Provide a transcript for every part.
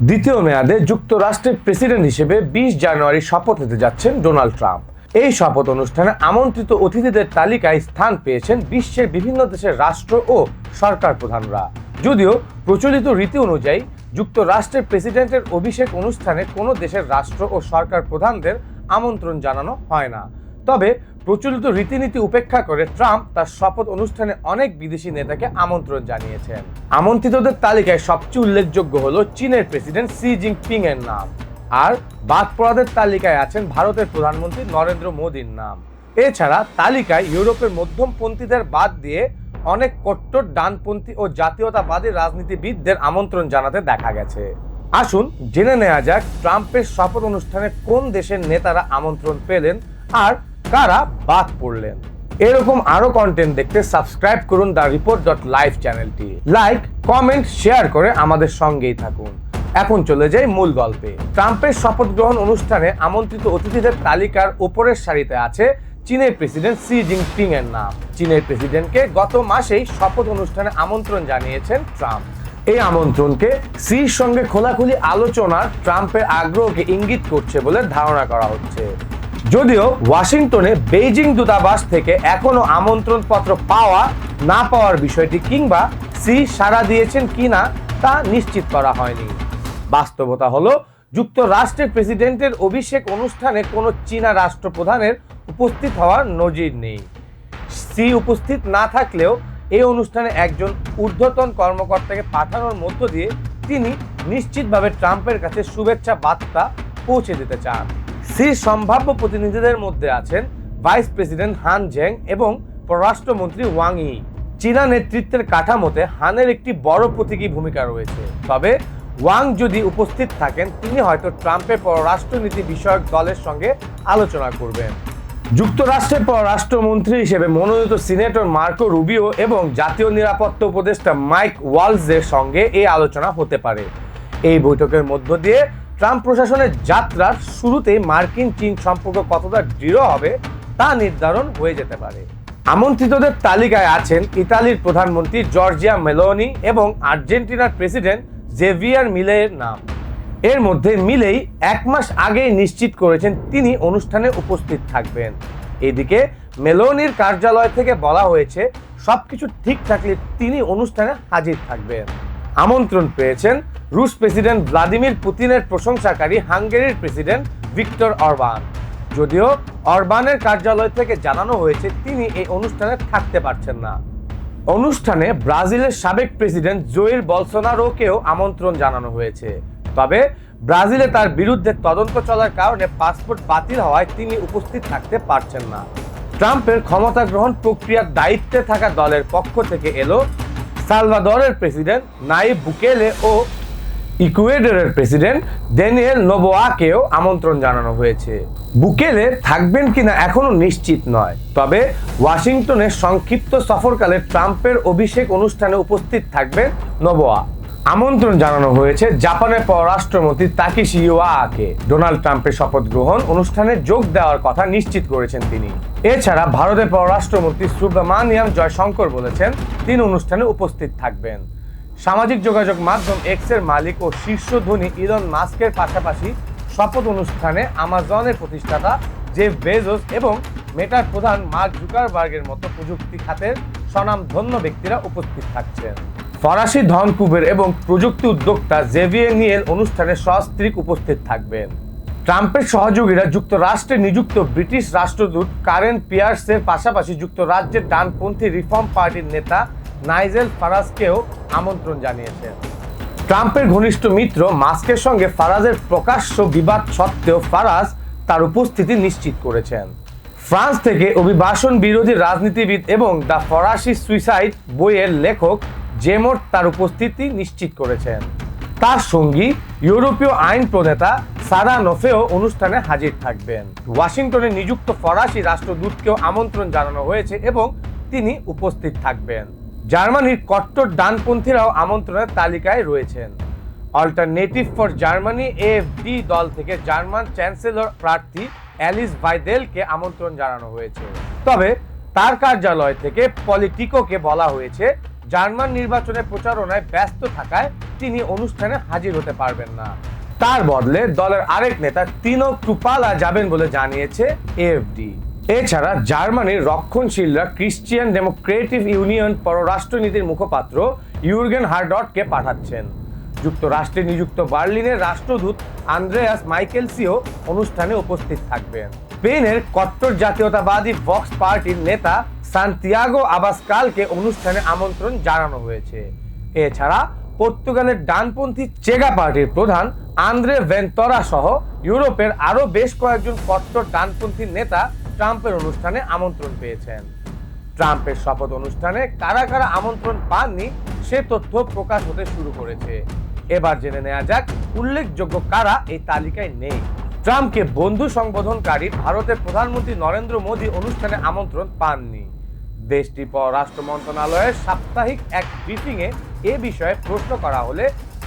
দ্বিতীয় মেয়াদে যুক্তরাষ্ট্রের প্রেসিডেন্ট হিসেবে বিশ জানুয়ারি শপথ নিতে যাচ্ছেন ডোনাল্ড ট্রাম্প। এই শপথ অনুষ্ঠানে আমন্ত্রিত অতিথিদের তালিকায় স্থান পেয়েছেন বিশ্বের বিভিন্ন দেশের রাষ্ট্র ও সরকার প্রধানরা। যদিও প্রচলিত রীতি অনুযায়ী যুক্তরাষ্ট্রের প্রেসিডেন্টের অভিষেক অনুষ্ঠানে কোনো দেশের রাষ্ট্র ও সরকার প্রধানদের আমন্ত্রণ জানানো হয় না। তবে প্রচলিত রীতিনীতি উপেক্ষা করে ট্রাম্প তার শপথ অনুষ্ঠানে অনেক বিদেশি নেতাকে আমন্ত্রণ জানিয়েছেন। আমন্ত্রিতদের তালিকায় সবচেয়ে উল্লেখযোগ্য হলো চীনের প্রেসিডেন্ট সি জিনপিং এর নাম। আর বাদ পড়াদের তালিকায় আছেন ভারতের প্রধানমন্ত্রী নরেন্দ্র মোদীর নাম। এছাড়া তালিকায় ইউরোপের মধ্যমপন্থীদের বাদ দিয়ে অনেক কট্টর, ডানপন্থী ও জাতীয়তাবাদী রাজনীতিবিদদের আমন্ত্রণ জানাতে দেখা গেছে। আসুন জেনে নেওয়া যাক ট্রাম্পের শপথ অনুষ্ঠানে কোন দেশের নেতারা আমন্ত্রণ পেলেন আর কারা বাদ পড়লেন? এরকম আরও কন্টেন্ট দেখতে সাবস্ক্রাইব করুন দ্য রিপোর্ট ডট লাইভ চ্যানেলটি লাইক কমেন্ট শেয়ার করে আমাদের সঙ্গেই থাকুন। এখন চলে যাই মূল গল্পে। ট্রাম্পের শপথ গ্রহণ অনুষ্ঠানে আমন্ত্রিত অতিথিদের তালিকার ওপরের সারিতে আছে চীনের প্রেসিডেন্ট সি জিনপিং এর নাম। চীনের প্রেসিডেন্টকে গত মাসেই শপথ অনুষ্ঠানে আমন্ত্রণ জানিয়েছেন ট্রাম্প। এই আমন্ত্রণকে সির সঙ্গে খোলাখুলি আলোচনার ট্রাম্পের আগ্রহকে ইঙ্গিত করছে বলে ধারণা করা হচ্ছে। যদিও ওয়াশিংটনে বেইজিং দূতাবাস থেকে এখনও আমন্ত্রণ পত্র পাওয়া না পাওয়ার বিষয়টি কিংবা সি সাড়া দিয়েছেন কিনা তা নিশ্চিত করা হয়নি। বাস্তবতা হলো, যুক্তরাষ্ট্রের প্রেসিডেন্টের অভিষেক অনুষ্ঠানে কোনো চীনা রাষ্ট্রপ্রধানের উপস্থিত হওয়ার নজির নেই। সি উপস্থিত না থাকলেও এই অনুষ্ঠানে একজন ঊর্ধ্বতন কর্মকর্তাকে পাঠানোর মধ্য দিয়ে তিনি নিশ্চিতভাবে ট্রাম্পের কাছে শুভেচ্ছা বার্তা পৌঁছে দিতে চান। সির সম্ভাব্য প্রতিনিধিদের মধ্যে আছেন ভাইস প্রেসিডেন্ট হান জেং এবং পররাষ্ট্রমন্ত্রী ওয়াং ই। চীনা নেতৃত্বের কাঠামোতে হানের একটি বড় প্রতীকী ভূমিকা রয়েছে। তবে ওয়াং যদি উপস্থিত থাকেন, তিনি হয়তো ট্রাম্পের পররাষ্ট্রনীতি বিষয়ক দলের সঙ্গে আলোচনা করবেন। যুক্তরাষ্ট্রের পররাষ্ট্রমন্ত্রী হিসেবে মনোনীত সিনেটর মার্কো রুবিও এবং জাতীয় নিরাপত্তা উপদেষ্টা মাইক ওয়ালসের সঙ্গে এই আলোচনা হতে পারে। এই বৈঠকের মধ্য দিয়ে ট্রাম্প প্রশাসনের যাত্রার শুরুতেই মার্কিন চীন সম্পর্ক কতটা দৃঢ় হবে তা নির্ধারণ হয়ে যেতে পারে। আমন্ত্রিতদের তালিকায় আছেন ইতালির প্রধানমন্ত্রী জর্জিয়া মেলোনি এবং আর্জেন্টিনার প্রেসিডেন্ট জেভিয়ার মিলের নাম। এর মধ্যে মিলেই এক মাস আগেই নিশ্চিত করেছেন তিনি অনুষ্ঠানে উপস্থিত থাকবেন। এদিকে মেলোনির কার্যালয় থেকে বলা হয়েছে, সবকিছু ঠিক থাকলে তিনি অনুষ্ঠানে হাজির থাকবেন। আমন্ত্রণ পেয়েছেন রুশ প্রেসিডেন্ট ভ্লাদিমির পুতিনের প্রশংসাকারী হাঙ্গেরির প্রেসিডেন্ট ভিক্টর অরবান। যদিও অরবানের কার্যালয় থেকে জানানো হয়েছে তিনি এই অনুষ্ঠানে থাকতে পারছেন না। অনুষ্ঠানে ব্রাজিলের সাবেক প্রেসিডেন্ট জোয়ের বলসোনারোকেও আমন্ত্রণ জানানো হয়েছে। তবে ব্রাজিলে তার বিরুদ্ধে তদন্ত চলার কারণে পাসপোর্ট বাতিল হওয়ায় তিনি উপস্থিত থাকতে পারছেন না। ট্রাম্পের ক্ষমতা গ্রহণ প্রক্রিয়ার দায়িত্বে থাকা দলের পক্ষ থেকে এলো সালভাদরের প্রেসিডেন্ট, নাইব বুকেলে ও ইকুয়েডরের প্রেসিডেন্ট ড্যানিয়েল নোবোয়াকেও আমন্ত্রণ জানানো হয়েছে। বুকেলে থাকবেন কিনা এখনও নিশ্চিত নয়, তবে ওয়াশিংটনের সংক্ষিপ্ত সফরকালে ট্রাম্পের অভিষেক অনুষ্ঠানে উপস্থিত থাকবেন নোবোয়া। আমন্ত্রণ জানানো হয়েছে জাপানের পররাষ্ট্রমন্ত্রী তাকিশি ইওয়াকে। ডোনাল্ড ট্রাম্পের শপথ গ্রহণ অনুষ্ঠানে যোগ দেওয়ার কথা নিশ্চিত করেছেন তিনি। এছাড়া ভারতের পররাষ্ট্রমন্ত্রী সুব্রমানিয়াম জয়শঙ্কর বলেছেন, তিনি অনুষ্ঠানে উপস্থিত থাকবেন। সামাজিক যোগাযোগ মাধ্যম এক্সের মালিক ও শীর্ষ ধনী ইলন মাস্কের পাশাপাশি শপথ অনুষ্ঠানে আমাজনের প্রতিষ্ঠাতা জেফ বেজোস এবং মেটার প্রধান মার্ক জুকারবার্গের মতো প্রযুক্তি খাতের স্বনামধন্য ব্যক্তিরা উপস্থিত থাকছেন। ফরাসি ধনকুবের এবং প্রযুক্তি উদ্যোক্তা জেভিয়ে নিয়েল অনুষ্ঠানে সস্ত্রীক উপস্থিত থাকবেন। ট্রাম্পের সহযোগীরা যুক্তরাষ্ট্রে নিযুক্ত ব্রিটিশ রাষ্ট্রদূত কারেন পিয়ার্সের পাশাপাশি যুক্তরাজ্যের ডানপন্থী রিফর্ম পার্টির নেতা নাইজেল ফারাজকেও আমন্ত্রণ জানিয়েছেন। ট্রাম্পের ঘনিষ্ঠ মিত্র মাস্কের সঙ্গে ফারাজের প্রকাশ্য বিবাদ সত্ত্বেও ফারাজ তার উপস্থিতি নিশ্চিত করেছেন। ফ্রান্স থেকে অভিবাসন বিরোধী রাজনীতিবিদ এবং দ্য ফরাসি সুইসাইড বইয়ের লেখক জেমোট তার উপস্থিতি নিশ্চিত করেছেন। তার সঙ্গী ইউরোপীয় আইন প্রণেতা সারা নফেও অনুষ্ঠানে হাজির থাকবেন। ওয়াশিংটনে নিযুক্ত ফরাসি রাষ্ট্রদূতকেও আমন্ত্রণ জানানো হয়েছে এবং তিনি উপস্থিত থাকবেন। জার্মানির কট্টর ডানপন্থীরাও আমন্ত্রণের তালিকায় রয়েছেন। অল্টারনেটিভ ফর জার্মানি এএফডি দল থেকে জার্মান চ্যান্সেলর প্রার্থী অ্যালিস ভাইদেলকে আমন্ত্রণ জানানো হয়েছে। তবে তার কার্যালয় থেকে পলিটিকোকে বলা হয়েছে জার্মান নির্বাচনে প্রচারণায় ব্যস্ত থাকায় তিনি অনুষ্ঠানে হাজির হতে পারবেন না। তার বদলে দলের আরেক নেতা তিনো টুপালা যাবেন বলে জানিয়েছে এএফডি এছাড়া জার্মানির রক্ষণশীলরা ক্রিশ্চিয়ান ডেমোক্রেটিভ ইউনিয়ন পররাষ্ট্রনীতির মুখপাত্র ইউর্গেন হার্ডটকে পাঠাচ্ছেন। যুক্তরাষ্ট্রে নিযুক্ত বার্লিনের রাষ্ট্রদূত আন্দ্রেয়াস মাইকেলসিও অনুষ্ঠানে উপস্থিত থাকবেন। স্পেনের কট্টর জাতীয়তাবাদী ভক্স পার্টির নেতা সান্তিয়াগো আবাসকালকে অনুষ্ঠানে আমন্ত্রণ জানানো হয়েছে। এছাড়া পর্তুগালের ডানপন্থী চেগা পার্টির প্রধান আন্দ্রে ভেন্তরা সহ ইউরোপের আরও বেশ কয়েকজন কট্টর ডানপন্থী নেতা ট্রাম্পের অনুষ্ঠানে আমন্ত্রণ পেয়েছেন। ট্রাম্পের শপথ অনুষ্ঠানে কারা কারা আমন্ত্রণ পাননি, সে তথ্য প্রকাশ হতে শুরু করেছে। এবার জেনে নেওয়া যাক, উল্লেখযোগ্য কারা এই তালিকায় নেই। ট্রাম্পকে বন্ধু সংবোধনকারী ভারতের প্রধানমন্ত্রী নরেন্দ্র মোদী অনুষ্ঠানে আমন্ত্রণ পাননি। দেশটির পররাষ্ট্র মন্ত্রণালয়ের সাপ্তাহিক এক ব্রিফিংয়ে এ বিষয়ে প্রশ্ন করা হলে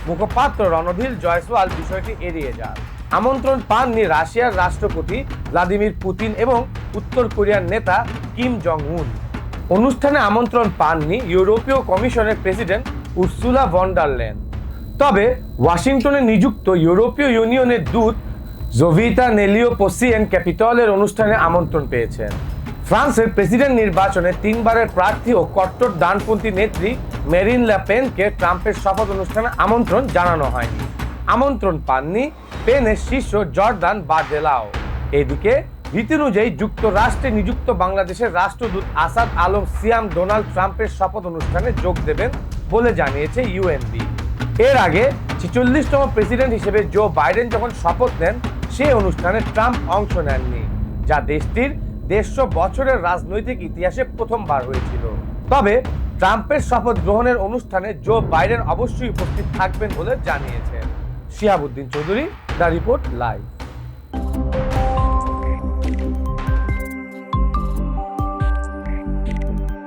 মুখপাত্র রণধীর জয়সওয়াল বিষয়টি এড়িয়ে যান। আমন্ত্রণ পাননি রাশিয়ার রাষ্ট্রপতি ভ্লাদিমির পুতিন এবং উত্তর কোরিয়ার নেতা কিম জং উন অনুষ্ঠানে আমন্ত্রণ পাননি ইউরোপীয় কমিশনের প্রেসিডেন্ট উর্সুলা ভন্ডারল্যান তবে ওয়াশিংটনে নিযুক্ত ইউরোপীয় ইউনিয়নের দূত জোভিতা নেলিও পোসিয়েন ক্যাপিটলের অনুষ্ঠানে আমন্ত্রণ পেয়েছেন। ফ্রান্সের প্রেসিডেন্ট নির্বাচনে তিনবারের প্রার্থী ও কট্টর ডানপন্থী নেত্রী মেরিন ল্যাপেনকে ট্রাম্পের শপথ অনুষ্ঠানে আমন্ত্রণ জানানো হয়নি। আমন্ত্রণ পাননি পেনের শীর্ষ জর্দান বারদেলাও। এদিকে রীতি অনুযায়ী যুক্তরাষ্ট্রে নিযুক্ত বাংলাদেশের রাষ্ট্রদূত আসাদ আলম সিয়াম ডোনাল্ড ট্রাম্পের শপথ অনুষ্ঠানে যোগ দেবেন বলে জানিয়েছে ইউএনবি এর আগে ছেচল্লিশতম প্রেসিডেন্ট হিসেবে জো বাইডেন যখন শপথ নেন সেই অনুষ্ঠানে ট্রাম্প অংশ নেননি, যা দেশটির দেড়শো বছরের রাজনৈতিক ইতিহাসে প্রথমবার হয়েছিল। তবে ট্রাম্পের শপথ গ্রহণের অনুষ্ঠানে জো বাইডেন অবশ্যই উপস্থিত থাকবেন বলে জানিয়েছেন। Shihabuddin Chowdhury, the report live.